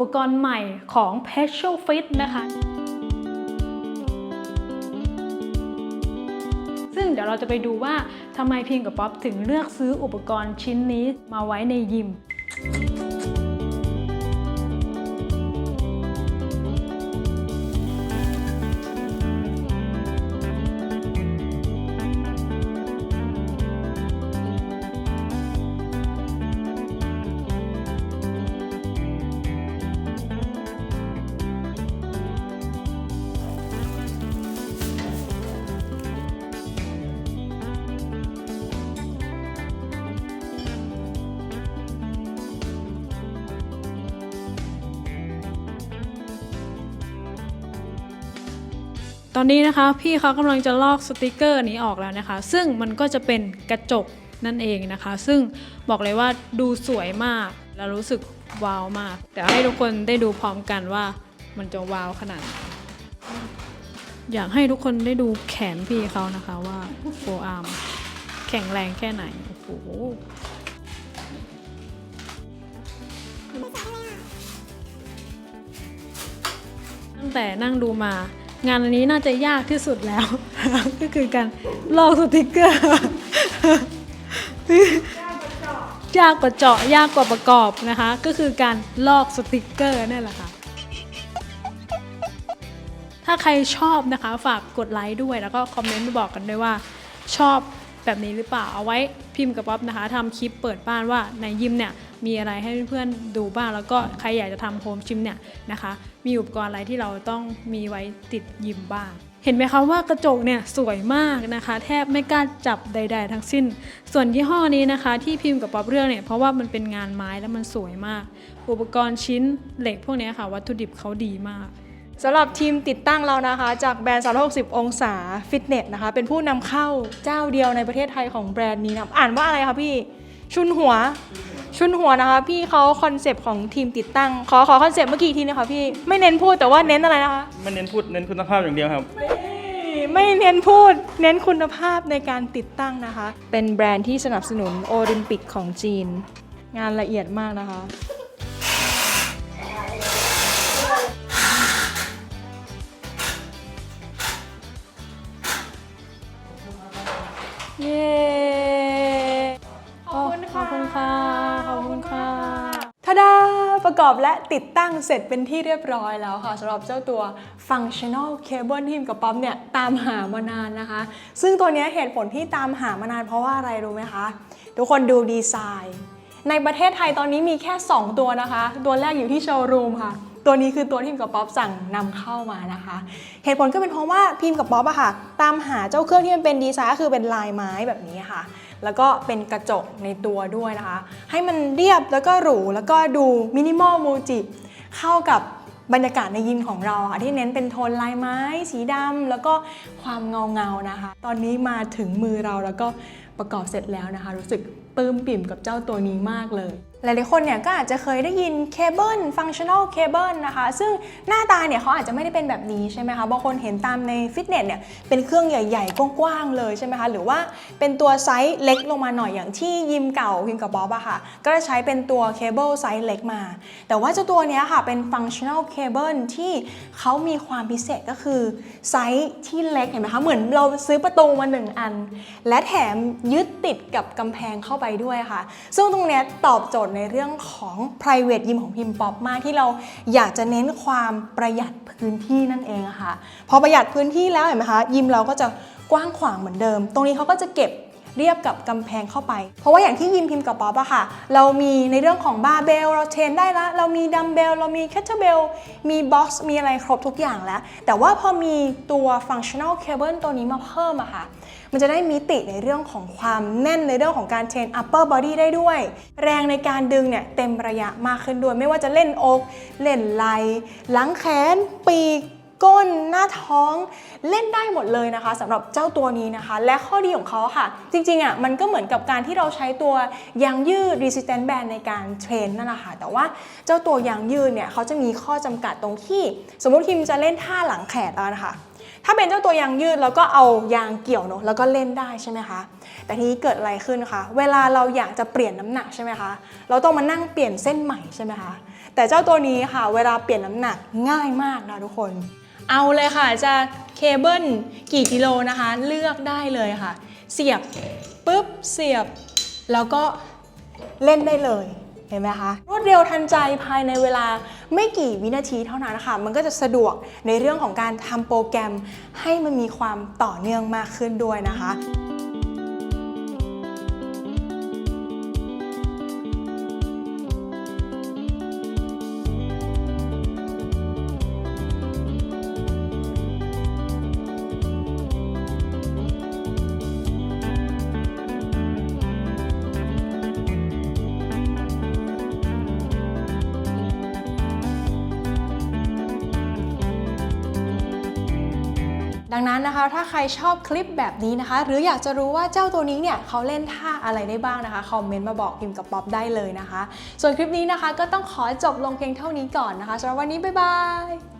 ปกรณ์ใหม่ของ p e t r o Fit นะคะ ซึ่งเดี๋ยวเราจะไปดูว่าทำไมพิมกับป๊อปถึงเลือกซื้ออุปกรณ์ชิ้นนี้มาไว้ในยิม ตอนนี้นะคะพี่เขากำลังจะลอกสติกเกอร์นี้ออกแล้วนะคะ ซึ่งมันก็จะเป็นกระจกนั่นเองนะคะ ซึ่งบอกเลยว่าดูสวยมาก และรู้สึกว้าวมากเดี๋ยวให้ทุกคนได้ดูพร้อมกันว่ามันจะว้าวขนาดไหนอยากให้ทุกคนได้ดูแขนพี่เขานะคะว่าโฟอาร์มแข็งแรงแค่ไหน โอ้โหตั้งแต่นั่งดูมา งานอันนี้น่าจะยากที่สุดแล้ว ก็คือการลอกสติกเกอร์ยากกว่าเจาะยากกว่าประกอบนะคะ ก็คือการลอกสติกเกอร์นั่นแหละค่ะถ้าใครชอบนะคะฝากกดไลค์ด้วยแล้วก็คอมเมนต์มาบอกกันด้วยว่า ชอบแบบนี้หรือเปล่าเอาไว้พิมพ์กับป๊อปนะคะทำคลิปเปิดบ้านว่าในยิมเนี่ย มีอะไรให้เพื่อนๆดูบ้าง แล้วก็ใครอยากจะทำโฮมจิมเนี่ยนะคะ มีอุปกรณ์อะไรที่เราต้องมีไว้ติดยิมบ้างเห็นไหมคะว่ากระจกเนี่ยสวยมากนะคะ แทบไม่กล้าจับใด ๆ ทั้งสิ้น ส่วนยี่ห้อนี้นะคะ ที่พิมพ์กับป๊อปเรื่องเนี่ยเพราะว่ามันเป็นงานไม้แล้วมันสวยมาก อุปกรณ์ชิ้นเหล็กพวกนี้ค่ะ วัตถุดิบเขาดีมากสำหรับทีมติดตั้งเรานะคะ จากแบรนด์ 360 องศาฟิตเนสนะคะ เป็นผู้นำเข้าเจ้าเดียวในประเทศไทยของแบรนด์นี้นะอ่านว่าอะไรคะพี่ชุนหัว ชุนหัวนะคะ พี่เขาคอนเซปต์ของทีมติดตั้ง ขอขอคอนเซปต์เมื่อกี้อีกทีนะคะพี่ไม่เน้นพูดแต่ว่าเน้นอะไรนะคะไม่เน้นพูดเน้นคุณภาพอย่างเดียวครับไม่เน้นพูด เน้นคุณภาพในการติดตั้งนะคะ เป็นแบรนด์ที่สนับสนุนโอลิมปิกของจีน งานละเอียดมากนะคะ เย้ อบและติดตั้งเสร็จเป็นที่เรียบร้อยแล้วค่ะสำหรับเจ้าตัว Functional Cable ที่มกับป๊อปเนี่ยตามหามานานนะคะ ซึ่งตัวนี้เหตุผลที่ตามหามานานเพราะว่าอะไรรู้ไหมคะ ทุกคนดูดีไซน์ ในประเทศไทยตอนนี้มีแค่ 2 ตัวนะคะ ตัวแรกอยู่ที่โชว์รูมค่ะ ตัวนี้คือตัวที่พิมกับป๊อปสั่งนำเข้ามานะคะ เหตุผลก็เป็นเพราะว่าพิมกับป๊อปอะค่ะ ตามหาเจ้าเครื่องที่มันเป็นดีไซน์ก็คือเป็นลายไม้แบบนี้ค่ะ แล้วก็เป็นกระจกในตัวด้วยนะคะ ให้มันเรียบแล้วก็หรูแล้วก็ดูมินิมอลโมจิเข้ากับบรรยากาศในยิมของเราค่ะที่เน้นเป็นโทนลายไม้ สีดำแล้วก็ความเงาเงาๆนะคะ ตอนนี้มาถึงมือเราแล้วก็ประกอบเสร็จแล้วนะคะ รู้สึกปลื้มปิ่มกับเจ้าตัวนี้มากเลย หลายๆคนเนี่ยก็อาจจะเคยได้ยินเคเบิลฟังชั่น a ลเคเบิลนะคะ ซึ่งหน้าตาเนี่ยเขาอาจจะไม่ได้เป็นแบบนี้ใช่ไหมคะ บางคนเห็นตามในฟิตเนสเนี่ยเป็นเครื่องใหญ่ๆ กว้างๆ เลยใช่ไหมคะ หรือว่าเป็นตัวไซส์เล็กลงมาหน่อยอย่างที่ยิมเก่าพิมกับบ๊อบอะค่ะ ก็จะใช้เป็นตัวเคเบิลไซส์เล็กมา แต่ว่าเจ้าตัวเนี้ยค่ะเป็นฟังชั่น a ลเคเบิลที่เขามีความพิเศษก็คือไซส์ที่เล็กเห็นไหมคะ เหมือนเราซื้อประตูมาหนึ่งอัน และแถมยึดติดกับกำแพงเข้าไปด้วยค่ะ ซึ่งตรงเนี้ยตอบโจทย์ในเรื่องของ private ยิมของพิมพ์ป๊อปมากที่เราอยากจะเน้นความประหยัดพื้นที่นั่นเองค่ะ พอประหยัดพื้นที่แล้วเห็นไหมคะยิมเราก็จะกว้างขวางเหมือนเดิม ตรงนี้เขาก็จะเก็บ เรียบกับกำแพงเข้าไป เพราะว่าอย่างที่ยิมพิมพ์กับป๊อปอะค่ะ เรามีในเรื่องของบาร์เบลเราเทรนได้ละ เรามีดัมเบลเรามีแคทเทอร์เบลมีบ็อกซ์มีอะไรครบทุกอย่างแล้ว แต่ว่าพอมีตัว functional cable ตัวนี้มาเพิ่มอะค่ะ มันจะได้มิติในเรื่องของความแน่นในเรื่องของการเทรน upper body ได้ด้วย แรงในการดึงเนี่ยเต็มระยะมากขึ้นด้วย ไม่ว่าจะเล่นอก เล่นไหล่หลังแขนปีก ก้นหน้าท้องเล่นได้หมดเลยนะคะสำหรับเจ้าตัวนี้นะคะ และข้อดีของเขาค่ะ จริงๆอะมันก็เหมือนกับการที่เราใช้ตัวยางยืด resistant band ในการเทรนนั่นแหละค่ะ แต่ว่าเจ้าตัวยางยืดเนี่ยเขาจะมีข้อจำกัดตรงที่ สมมติทีมจะเล่นท่าหลังแขนแล้วนะคะถ้าเป็นเจ้าตัวยางยืดแล้วก็เอายางเกี่ยวเนอะแล้วก็เล่นได้ใช่ไหมคะแต่ทีนี้เกิดอะไรขึ้นคะเวลาเราอยากจะเปลี่ยนน้ำหนักใช่ไหมคะเราต้องมานั่งเปลี่ยนเส้นใหม่ใช่ไหมคะแแต่เจ้าตัวนี้ค่ะ เวลาเปลี่ยนน้ำหนักง่ายมากนะทุกคน เอาเลยค่ะจะเคเบิลกี่กิโลนะคะ เลือกได้เลยค่ะ เสียบปุ๊บเสียบ แล้วก็เล่นได้เลยเห็นไหมคะรวดเร็วทันใจภายในเวลาไม่กี่วินาทีเท่านั้นนะคะมันก็จะสะดวกในเรื่องของการทำโปรแกรมให้มันมีความต่อเนื่องมากขึ้นด้วยนะคะ ดังนั้นนะคะ ถ้าใครชอบคลิปแบบนี้นะคะ หรืออยากจะรู้ว่าเจ้าตัวนี้เนี่ยเขาเล่นท่าอะไรได้บ้างนะคะคอมเมนต์มาบอกพิมกับป๊อปได้เลยนะคะ ส่วนคลิปนี้นะคะก็ต้องขอจบลงเพียงเท่านี้ก่อนนะคะสำหรับวันนี้บ๊ายบาย